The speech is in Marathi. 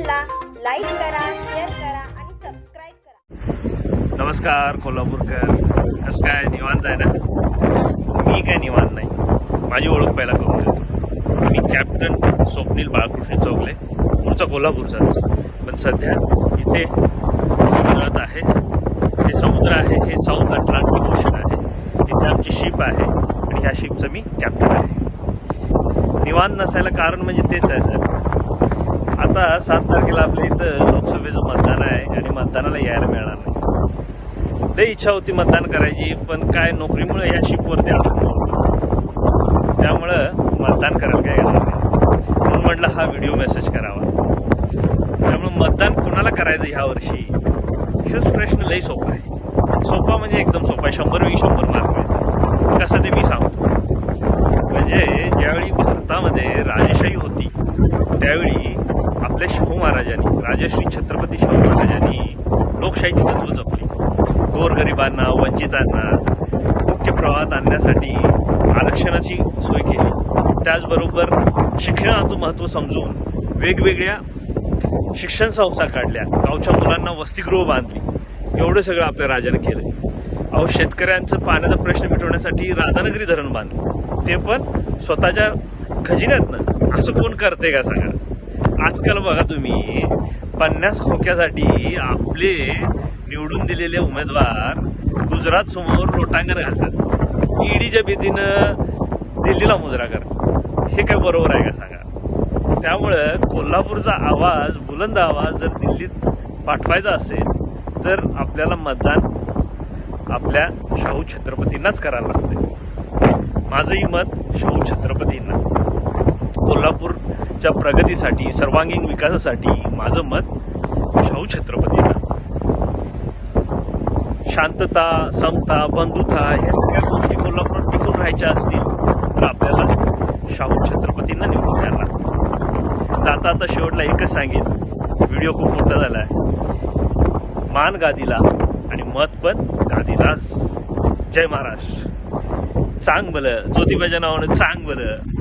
चॅनलला लाईक करा शेअर करा आणि सबस्क्राईब करा. नमस्कार कोल्हापूरकर. कसं काय निवांत आहे ना? मी काय निवांत नाही. माझी ओळख पहिला करून देतो. मी कॅप्टन स्वप्नील बाळकृष्ण चौगले मूळचा कोल्हापूरचाच. पण सध्या इथे समुद्रात आहे. हे समुद्र आहे हे साऊथ अटलांटिक ओशन आहे. इथे आमची शिप आहे आणि ह्या शिपचं मी कॅप्टन आहे. निवांत नसायला कारण म्हणजे तेच आहे सर आता सात तारखेला आपल्या इथं लोकसभेचं मतदान आहे आणि मतदानाला यायला मिळणार नाही. लय इच्छा होती मतदान करायची पण काय नोकरीमुळे या शिपवरती अडकलो त्यामुळं मतदान करायला काय येणार नाही. म्हणून म्हटलं हा व्हिडिओ मेसेज करावा. त्यामुळं मतदान कुणाला करायचं ह्या वर्षी? ह्योच प्रश्न लई सोपा आहे. सोपा म्हणजे एकदम सोपा आहे. शंभर वी शंभर मार्क कसं ते मी सांगतो. म्हणजे ज्यावेळी भारतामध्ये राजेशाही होती त्यावेळी आपल्या शाहू महाराजांनी राजश्री छत्रपती शाहू महाराजांनी लोकशाहीची तत्व जपली. गोरगरिबांना वंचितांना मुख्य प्रवाहात आणण्यासाठी आरक्षणाची सोय केली. त्याचबरोबर शिक्षणाचं महत्त्व समजून वेगवेगळ्या शिक्षण संस्था काढल्या. गावच्या मुलांना वसतिगृह बांधली. एवढं सगळं आपल्या राजाने केलं अहो शेतकऱ्यांचं पाण्याचा प्रश्न मिटवण्यासाठी राधानगरी धरण बांधलं. ते पण स्वतःच्या खजिन्यातनं. असं कोण करते का सांगा? आजकाल बघा तुम्ही पन्नास खोक्यासाठी आपले निवडून दिलेले उमेदवार गुजरात समोर लोटांगण घालतात. ईडीच्या भीतीनं दिल्लीला मुजरा करतात. हे काय बरोबर आहे का सांगा? त्यामुळं कोल्हापूरचा आवाज बुलंद आवाज जर दिल्लीत पाठवायचा असेल तर आपल्याला मतदान आपल्या शाहू छत्रपतींनाच करायला लागते माझंही मत शाहू छत्रपतींना. कोल्हापूरच्या प्रगतीसाठी सर्वांगीण विकासासाठी माझं मत शाहू छत्रपतींना शांतता समता बंधुता ह्या सगळ्या गोष्टी कोल्हापुरात टिकून राहायच्या असतील तर आपल्याला शाहू छत्रपतींना निवडून द्यायला लागतं जाता आता शेवटला एकच सांगेन व्हिडिओ खूप मोठा झाला आहे मान गादीला आणि मत पण गादीलाच. जय महाराष्ट्र. चांग भलं. ज्योतिबाच्या नावानं चांग भलं.